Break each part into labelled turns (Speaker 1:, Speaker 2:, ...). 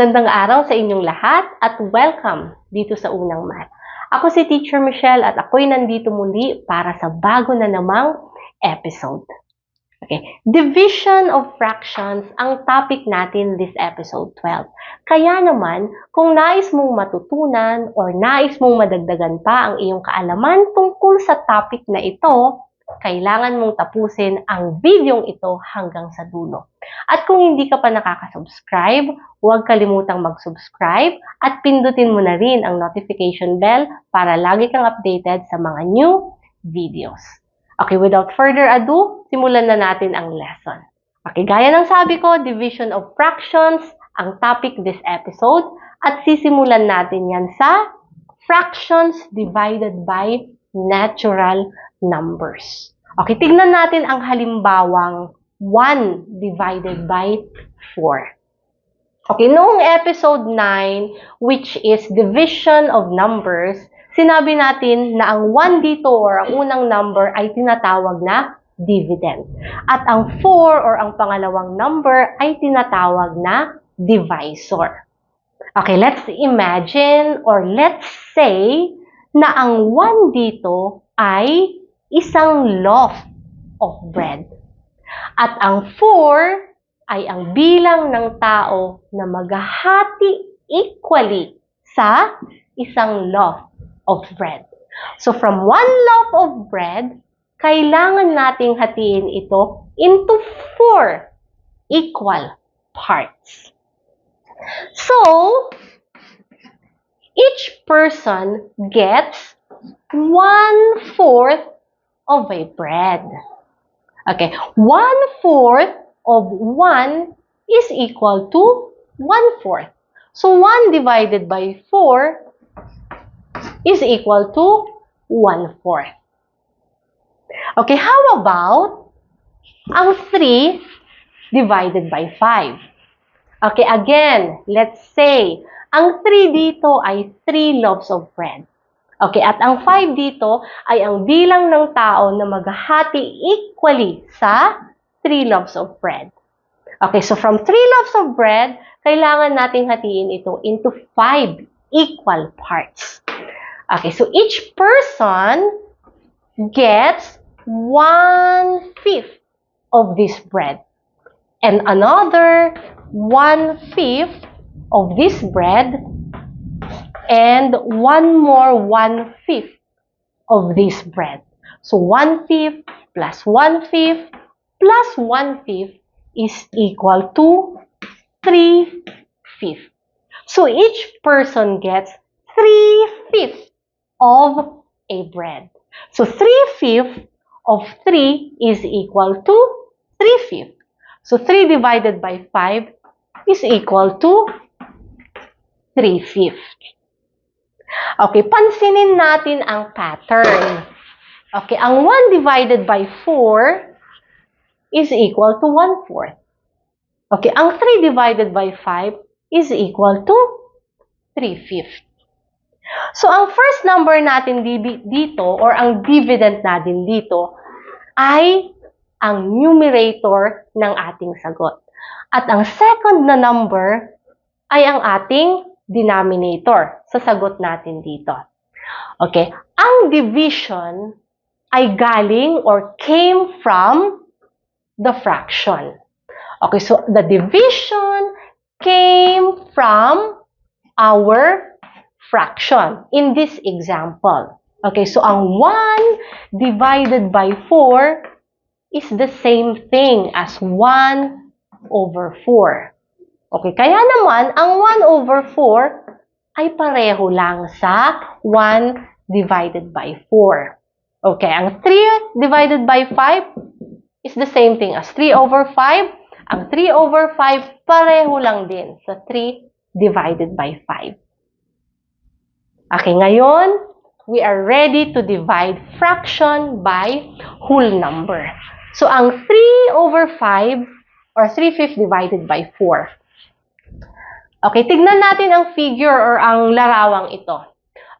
Speaker 1: Magandang araw sa inyong lahat at welcome dito sa Unang Math. Ako si Teacher Michelle at ako'y nandito muli para sa bago na namang episode. Okay, division of fractions ang topic natin this episode 12. Kaya naman, kung nais mong matutunan or nais mong madagdagan pa ang iyong kaalaman tungkol sa topic na ito, kailangan mong tapusin ang videong ito hanggang sa dulo. At kung hindi ka pa nakaka-subscribe, huwag kalimutang mag-subscribe at pindutin mo na rin ang notification bell para lagi kang updated sa mga new videos. Okay, without further ado, simulan na natin ang lesson. Okay, gaya ng sabi ko, division of fractions ang topic this episode at sisimulan natin yan sa fractions divided by natural numbers. Okay, tignan natin ang halimbawang 1 divided by 4. Okay, noong episode 9, which is division of numbers, sinabi natin na ang 1 dito or ang unang number ay tinatawag na dividend. At ang 4 or ang pangalawang number ay tinatawag na divisor. Okay, let's imagine or let's say na ang 1 dito ay isang loaf of bread. At ang 4 ay ang bilang ng tao na maghahati equally sa isang loaf of bread. So from one loaf of bread, kailangan nating hatiin ito into four equal parts. So, each person gets one-fourth of a bread. Okay, one-fourth of 1 is equal to one-fourth. So, 1 divided by 4 is equal to one-fourth. Okay, how about ang 3 divided by 5? Okay, again, let's say, ang 3 dito ay 3 loaves of bread. Okay, at ang 5 dito ay ang bilang ng tao na maghahati equally sa 3 loaves of bread. Okay, so from 3 loaves of bread, kailangan nating hatiin ito into 5 equal parts. Okay, so each person gets 1 fifth of this bread. And another 1 fifth of this bread and one more one fifth of this bread. So one fifth plus one fifth plus one fifth is equal to three fifth. So each person gets three fifth of a bread. So three fifth of three is equal to three fifth. So three divided by five is equal to three fifth. Okay, pansinin natin ang pattern. Okay, ang 1 divided by 4 is equal to 1 fourth. Okay, ang 3 divided by 5 is equal to 3 fifth. So, ang first number natin dito or ang dividend natin dito ay ang numerator ng ating sagot. At ang second na number ay ang ating denominator sa sagot natin dito. Okay, ang division ay galing or came from the fraction. Okay, so the division came from our fraction in this example. Okay, so ang 1 divided by 4 is the same thing as 1 over 4. Okay, kaya naman, ang 1 over 4 ay pareho lang sa 1 divided by 4. Okay, ang 3 divided by 5 is the same thing as 3 over 5. Ang 3 over 5 pareho lang din sa 3 divided by 5. Okay, ngayon, we are ready to divide fraction by whole number. So, ang 3 over 5 or 3 fifths divided by 4 Okay, tignan natin ang figure or ang larawang ito.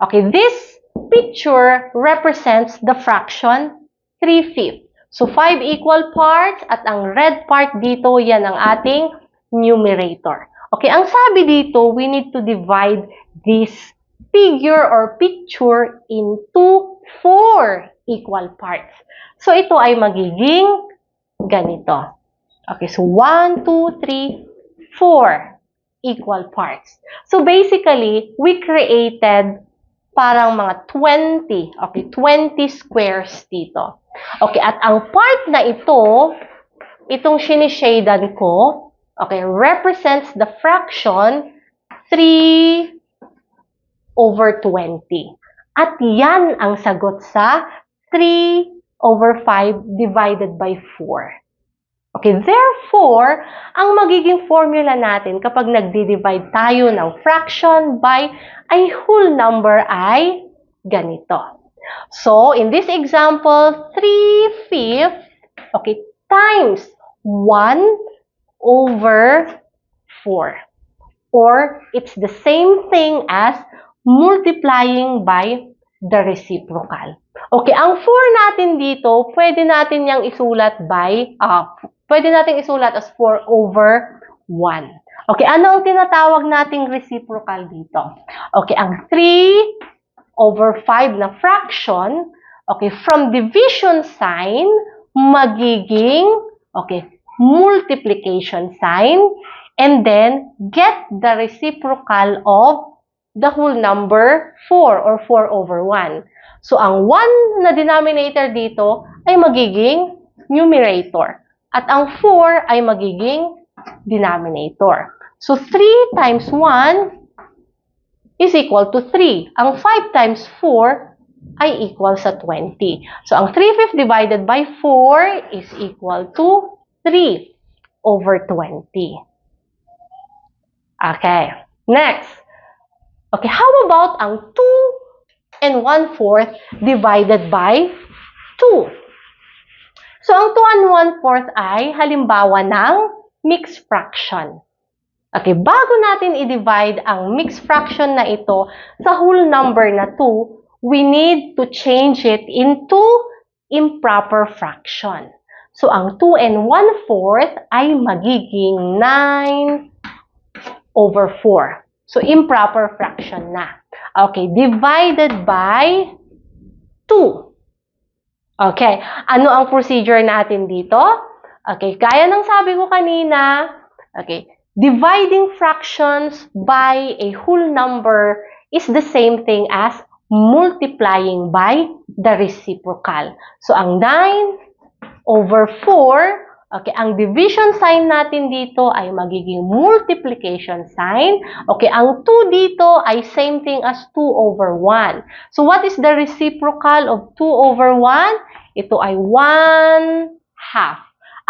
Speaker 1: Okay, this picture represents the fraction 3 fifths. So, 5 equal parts at ang red part dito, yan ang ating numerator. Okay, ang sabi dito, we need to divide this figure or picture into four equal parts. So, ito ay magiging ganito. Okay, so 1, 2, 3, 4 equal parts. So, basically, we created parang mga 20, okay, 20 squares dito. Okay, at ang part na ito, itong sinishadan ko, okay, represents the fraction 3 over 20. At yan ang sagot sa 3 over 5 divided by 4. Okay, therefore, ang magiging formula natin kapag nagdi-divide tayo ng fraction by a whole number ay ganito. So, in this example, 3 fifths, okay, times 1 over 4. Or, it's the same thing as multiplying by the reciprocal. Okay, ang 4 natin dito, pwede natin yang isulat by, ah, pwede natin isulat as 4 over 1. Okay, ano ang tinatawag nating reciprocal dito? Okay, ang 3 over 5 na fraction, okay, from division sign, magiging, okay, multiplication sign, and then get the reciprocal of the whole number 4 or 4 over 1. So, ang 1 na denominator dito ay magiging numerator. At ang 4 ay magiging denominator. So, 3 times 1 is equal to 3. Ang 5 times 4 ay equal sa 20. So, ang 3 fifths divided by 4 is equal to 3 over 20. Okay. Next. Okay, how about ang 2 and 1 fourth divided by 2? So, ang 2 and 1 fourth ay halimbawa ng mixed fraction. Okay, bago natin i-divide ang mixed fraction na ito sa whole number na 2, we need to change it into improper fraction. So, ang 2 and 1 fourth ay magiging 9 over 4. So, improper fraction na. Okay, divided by 2. Okay, ano ang procedure natin dito? Okay, gaya ng sabi ko kanina, okay, dividing fractions by a whole number is the same thing as multiplying by the reciprocal. So, ang 9 over 4 Okay, ang division sign natin dito ay magiging multiplication sign. Okay, ang 2 dito ay same thing as 2 over 1. So, what is the reciprocal of 2 over 1? Ito ay 1 half.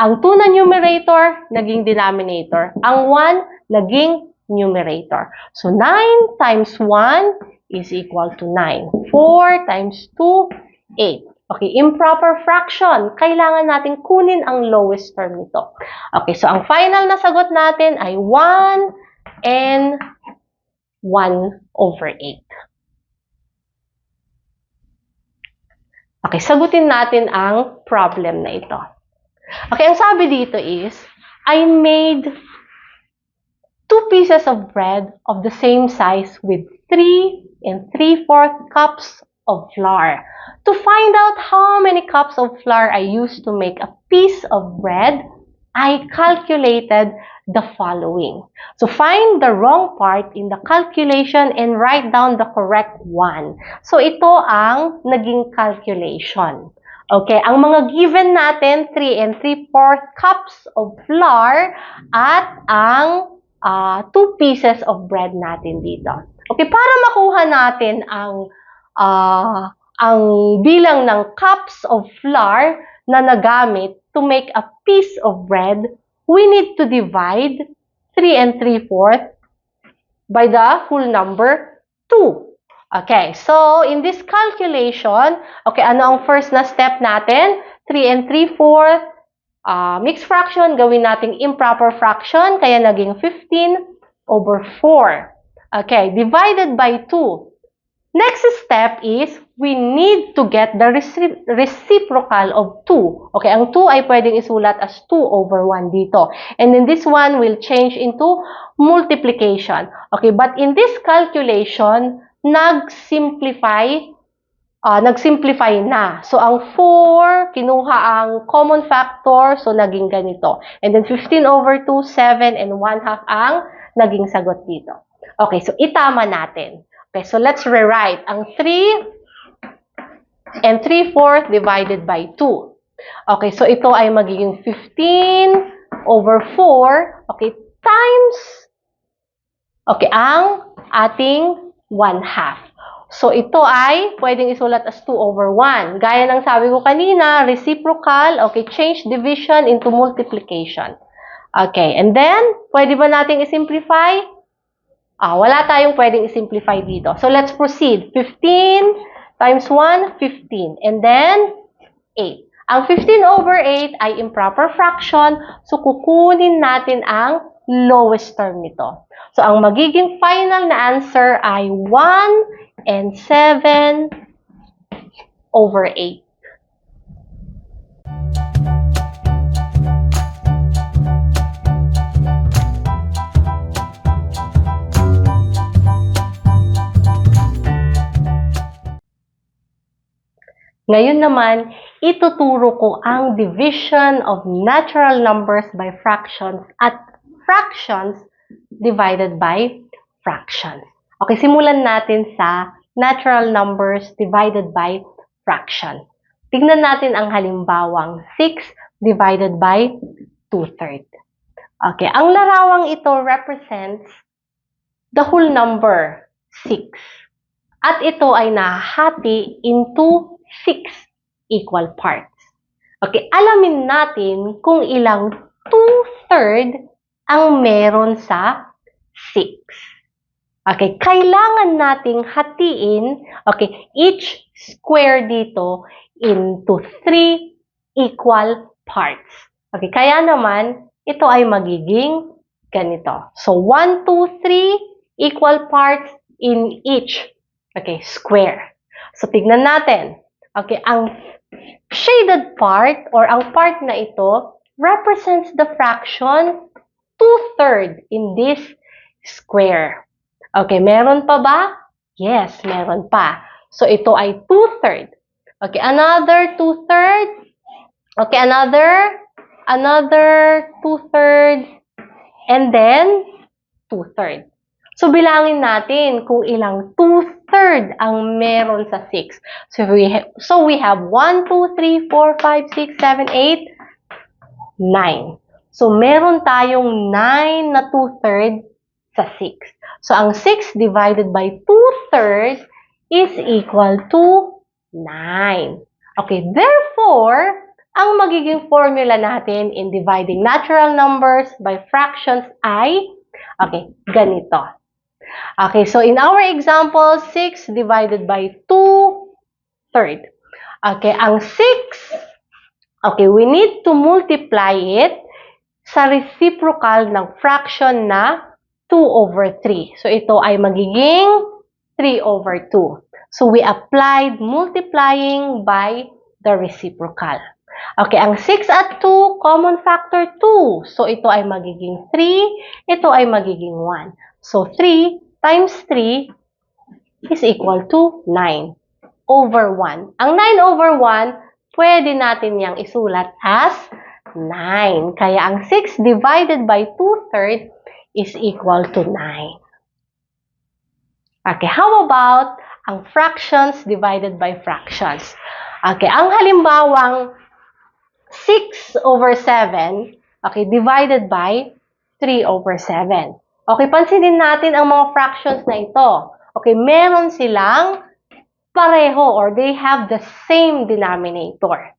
Speaker 1: Ang 2 na numerator, naging denominator. Ang 1, naging numerator. So, 9 times 1 is equal to 9. 4 times 2, 8. Okay, improper fraction. Kailangan natin kunin ang lowest term nito. Okay, so ang final na sagot natin ay 1 and 1 over 8. Okay, sagutin natin ang problem na ito. Okay, ang sabi dito is, I made two pieces of bread of the same size with 3 and 3 4 cups of flour. To find out how many cups of flour I used to make a piece of bread, I calculated the following. So find the wrong part in the calculation and write down the correct one. So ito ang naging calculation. Okay, ang mga given natin, 3 and 3 4 cups of flour at ang 2 uh, pieces of bread natin dito. Okay, para makuha natin ang uh, ang bilang ng cups of flour na nagamit to make a piece of bread, we need to divide 3 and 3 fourth by the whole number 2. Okay, so in this calculation, okay, ano ang first na step natin? 3 and 3 fourth, uh, mixed fraction, gawin nating improper fraction, kaya naging 15 over 4. Okay, divided by 2. Next step is we need to get the reci- reciprocal of 2. Okay, ang 2 ay pwedeng isulat as 2 over 1 dito. And then this one will change into multiplication. Okay, but in this calculation, nag-simplify ah nag-simplify na. So, ang 4, kinuha ang common factor, so naging ganito. And then 15 over 2, 7, and 1 half ang naging sagot dito. Okay, so itama natin. Okay, so let's rewrite. Ang 3 and 3 fourth divided by 2. Okay, so ito ay magiging 15 over 4, okay, times, okay, ang ating 1 half. So, ito ay pwedeng isulat as 2 over 1. Gaya ng sabi ko kanina, reciprocal, okay, change division into multiplication. Okay, and then, pwede ba nating isimplify? Ah, wala tayong pwedeng isimplify dito. So, let's proceed. 15 times 1, 15. And then, 8. Ang 15 over 8 ay improper fraction, so kukunin natin ang lowest term nito. So, ang magiging final na answer ay 1 and 7 over 8. Ngayon naman, ituturo ko ang division of natural numbers by fractions at fractions divided by fractions. Okay, simulan natin sa natural numbers divided by fraction. Tingnan natin ang halimbawang 6 divided by 2 third. Okay, ang larawang ito represents the whole number 6. At ito ay nahati into 6 equal parts. Okay, alamin natin kung ilang 2 third ang meron sa 6. Okay, kailangan nating hatiin, okay, each square dito into 3 equal parts. Okay, kaya naman, ito ay magiging ganito. So, 1, 2, 3 equal parts in each, okay, square. So, tignan natin. Okay, ang shaded part or ang part na ito represents the fraction 2 third in this square. Okay, meron pa ba? Yes, meron pa. So, ito ay 2 third. Okay, another 2 third. Okay, another, another 2 third. And then, 2 third. So, bilangin natin kung ilang 2 third ang meron sa 6. So, we, so we have 1, 2, 3, 4, 5, 6, 7, 8, 9. So, meron tayong 9 na 2 third sa 6. So, ang 6 divided by 2 thirds is equal to 9. Okay, therefore, ang magiging formula natin in dividing natural numbers by fractions ay, okay, ganito. Okay, so in our example, 6 divided by 2 third. Okay, ang 6, okay, we need to multiply it sa reciprocal ng fraction na 2 over 3. So, ito ay magiging 3 over 2. So, we applied multiplying by the reciprocal. Okay, ang 6 at 2, common factor 2. So, ito ay magiging 3, ito ay magiging 1. So, 3 times 3 is equal to 9 over 1. Ang 9 over 1, pwede natin yang isulat as 9. Kaya ang 6 divided by 2 third is equal to 9. Okay, how about ang fractions divided by fractions? Okay, ang halimbawang 6 over 7, okay, divided by 3 over 7. Okay, pansinin natin ang mga fractions na ito. Okay, meron silang pareho or they have the same denominator.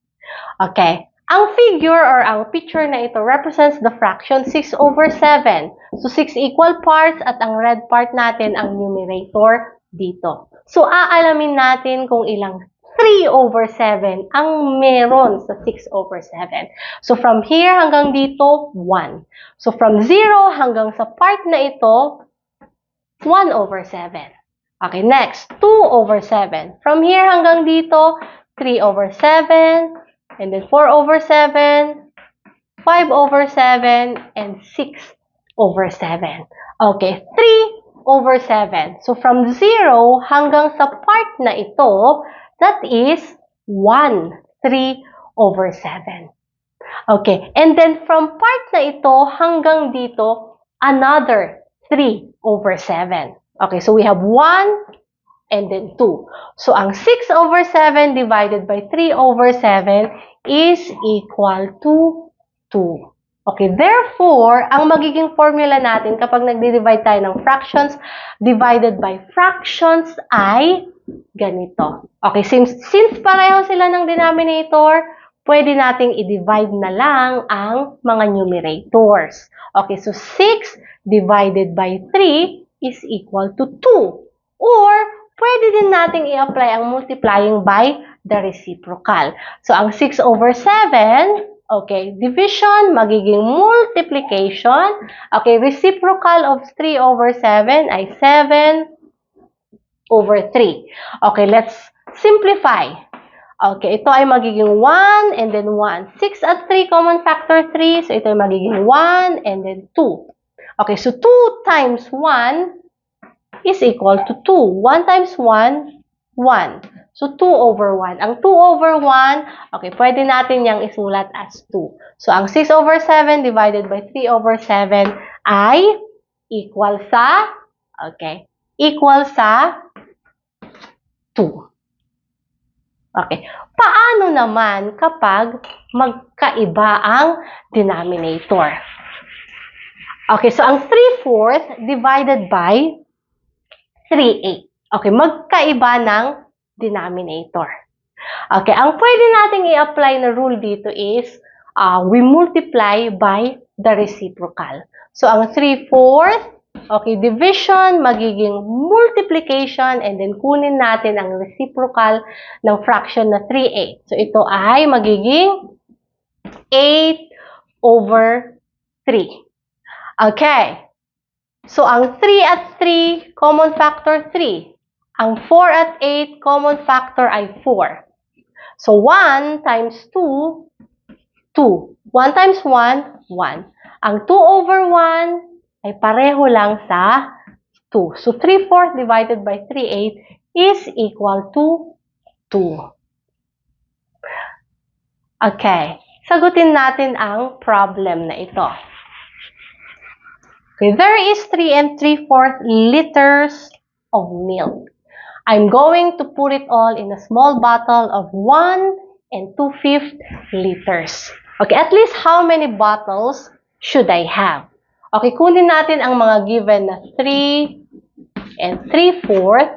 Speaker 1: Okay, ang figure or ang picture na ito represents the fraction 6 over 7. So, 6 equal parts at ang red part natin ang numerator dito. So, aalamin natin kung ilang 3 over 7 ang meron sa 6 over 7. So, from here hanggang dito, 1. So, from 0 hanggang sa part na ito, 1 over 7. Okay, next, 2 over 7. From here hanggang dito, 3 over 7, and then 4 over 7, 5 over 7, and 6 over 7. Okay, 3 over 7. So, from 0 hanggang sa part na ito, that is 1, 3 over 7. Okay, and then from part na ito hanggang dito, another 3 over 7. Okay, so we have 1 and then 2. So, ang 6 over 7 divided by 3 over 7 is equal to 2. Okay, therefore, ang magiging formula natin kapag nagdi-divide tayo ng fractions divided by fractions ay ganito. Okay, since, since pareho sila ng denominator, pwede nating i-divide na lang ang mga numerators. Okay, so 6 divided by 3 is equal to 2. Or, pwede din nating i-apply ang multiplying by the reciprocal. So, ang 6 over 7, okay, division, magiging multiplication. Okay, reciprocal of 3 over 7 ay 7 over 3. Okay, let's simplify. Okay, ito ay magiging 1 and then 1. 6 at 3, common factor 3. So, ito ay magiging 1 and then 2. Okay, so 2 times 1 is equal to 2. 1 times 1, 1. So, 2 over 1. Ang 2 over 1, okay, pwede natin yang isulat as 2. So, ang 6 over 7 divided by 3 over 7 ay equal sa, okay, equal sa 2. Okay. Paano naman kapag magkaiba ang denominator? Okay, so ang 3 fourth divided by 3 8. Okay, magkaiba ng denominator. Okay, ang pwede nating i-apply na rule dito is uh, we multiply by the reciprocal. So, ang 3 fourth, okay, division, magiging multiplication, and then kunin natin ang reciprocal ng fraction na 3 8. So, ito ay magiging 8 over 3. Okay. So, ang 3 at 3, common factor 3. Ang 4 at 8, common factor ay 4. So, 1 times 2, 2. 1 times 1, 1. Ang 2 over 1 ay pareho lang sa 2. So, 3 4 divided by 3 8 is equal to 2. Okay. Sagutin natin ang problem na ito. Okay, there is 3 and 3 4 liters of milk. I'm going to put it all in a small bottle of 1 and 2 fifth liters. Okay, at least how many bottles should I have? Okay, kunin natin ang mga given na 3 and 3 fourth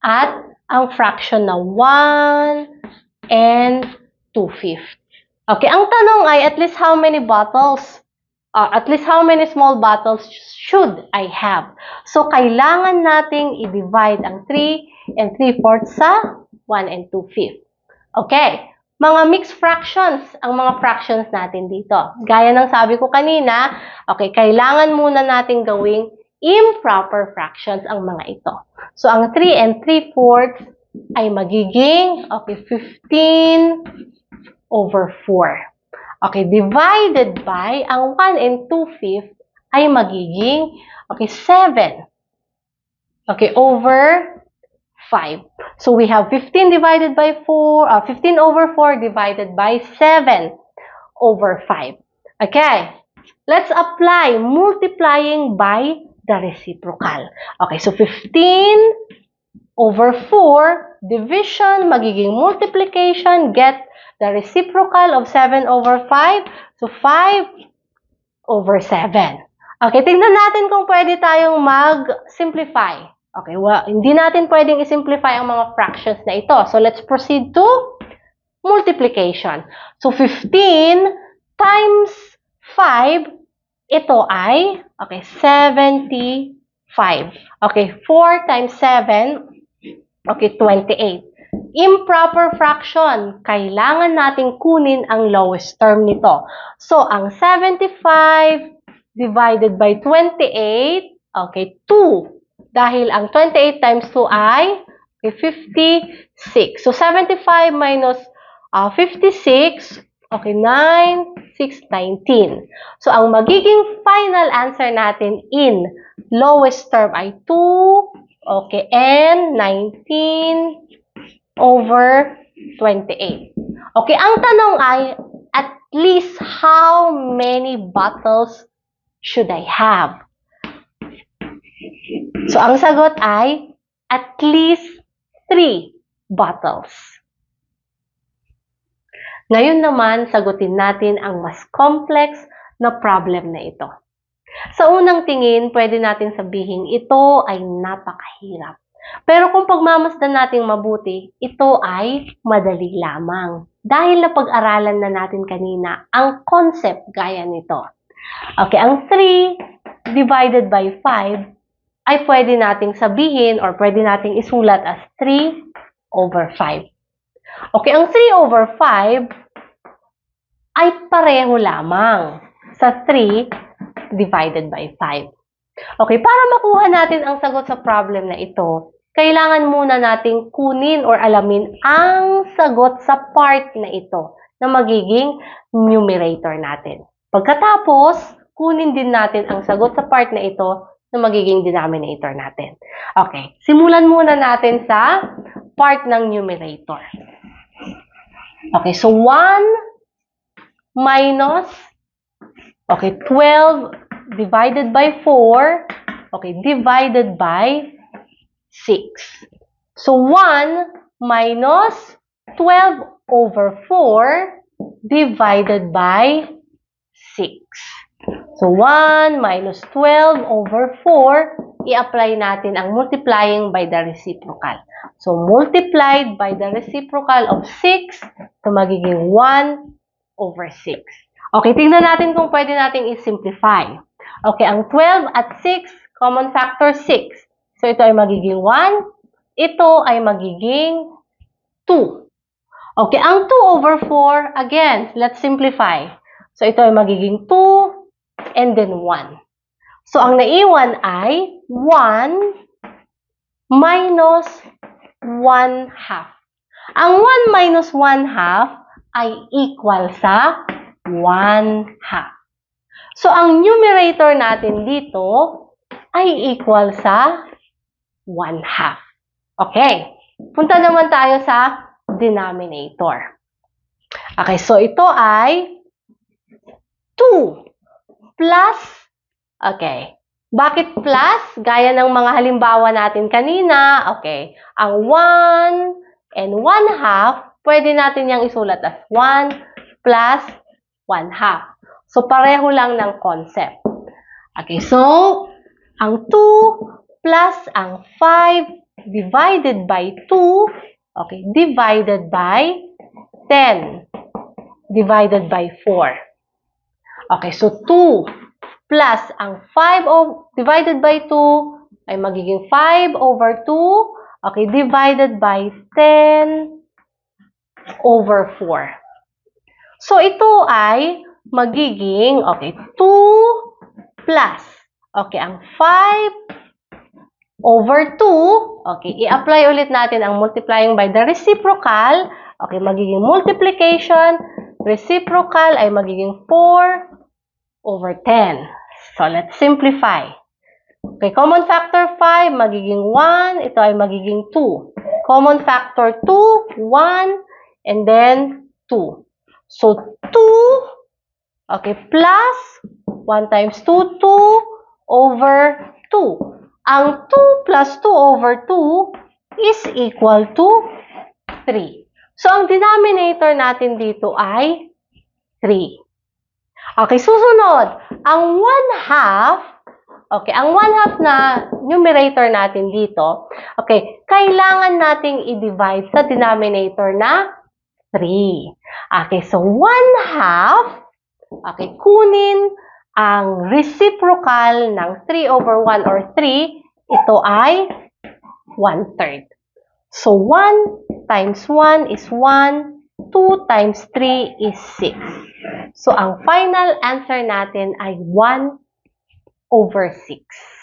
Speaker 1: at ang fraction na 1 and 2 fifth. Okay, ang tanong ay at least how many bottles uh, at least how many small bottles should I have? So, kailangan nating i-divide ang 3 and 3 fourths sa 1 and 2 fifth. Okay. Mga mixed fractions ang mga fractions natin dito. Gaya ng sabi ko kanina, okay, kailangan muna nating gawing improper fractions ang mga ito. So, ang 3 and 3 fourths ay magiging, okay, 15 over 4. Okay, divided by, ang 1 and 2 fifth ay magiging, okay, 7. Okay, over 5. So, we have 15 divided by 4, uh, 15 over 4 divided by 7 over 5. Okay, let's apply multiplying by the reciprocal. Okay, so 15 over 4, division, magiging multiplication, get the reciprocal of 7 over 5. So, 5 over 7. Okay, tingnan natin kung pwede tayong mag-simplify. Okay, well, hindi natin pwedeng i-simplify ang mga fractions na ito. So, let's proceed to multiplication. So, 15 times 5, ito ay, okay, 75. Okay, 4 times 7, okay, 28 improper fraction, kailangan nating kunin ang lowest term nito. So, ang 75 divided by 28, okay, 2. Dahil ang 28 times 2 ay okay, 56. So, 75 minus ah, 56, okay, 9, 6, 19. So, ang magiging final answer natin in lowest term ay 2, okay, and 19 over 28. Okay, ang tanong ay, at least how many bottles should I have? So, ang sagot ay, at least 3 bottles. Ngayon naman, sagutin natin ang mas complex na problem na ito. Sa unang tingin, pwede natin sabihin ito ay napakahirap. Pero kung pagmamasdan natin mabuti, ito ay madali lamang. Dahil napag-aralan na natin kanina ang concept gaya nito. Okay, ang 3 divided by 5 ay pwede nating sabihin or pwede nating isulat as 3 over 5. Okay, ang 3 over 5 ay pareho lamang sa 3 divided by 5. Okay, para makuha natin ang sagot sa problem na ito, kailangan muna nating kunin or alamin ang sagot sa part na ito na magiging numerator natin. Pagkatapos, kunin din natin ang sagot sa part na ito na magiging denominator natin. Okay, simulan muna natin sa part ng numerator. Okay, so 1 minus, okay, 12 divided by 4, okay, divided by 6. So, 1 minus 12 over 4 divided by 6. So, 1 minus 12 over 4, i-apply natin ang multiplying by the reciprocal. So, multiplied by the reciprocal of 6, ito magiging 1 over 6. Okay, tingnan natin kung pwede nating i-simplify. Okay, ang 12 at 6, common factor 6. So, ito ay magiging 1. Ito ay magiging 2. Okay, ang 2 over 4, again, let's simplify. So, ito ay magiging 2 and then 1. So, ang naiwan ay 1 minus 1 half. Ang 1 minus 1 half ay equal sa 1 half. So, ang numerator natin dito ay equal sa 1 half. Okay. Punta naman tayo sa denominator. Okay, so ito ay 2 plus, okay, bakit plus? Gaya ng mga halimbawa natin kanina, okay, ang 1 and 1 half, pwede natin yung isulat as 1 plus 1 half. So, pareho lang ng concept. Okay, so, ang 2 plus ang 5 divided by 2, okay, divided by 10 divided by 4. Okay, so 2 plus ang 5 o, divided by 2 ay magiging 5 over 2, okay, divided by 10 over 4. So, ito ay magiging, okay, 2 plus, okay, ang 5 over 2, okay, i-apply ulit natin ang multiplying by the reciprocal, okay, magiging multiplication, reciprocal ay magiging 4 over 10. So, let's simplify. Okay, common factor 5, magiging 1. Ito ay magiging 2. Common factor 2, 1, and then 2. So, 2, okay, plus 1 times 2, 2 over 2. Ang 2 plus 2 over 2 is equal to 3. So, ang denominator natin dito ay 3. Okay, susunod. Ang 1 half, okay, ang 1 half na numerator natin dito, okay, kailangan nating i-divide sa denominator na 3. Okay, so 1 half, okay, kunin ang reciprocal ng 3 over 1 or 3, ito ay 1 third. So 1 times 1 is 1, 2 times 3 is 6. So, ang final answer natin ay 1 over 6.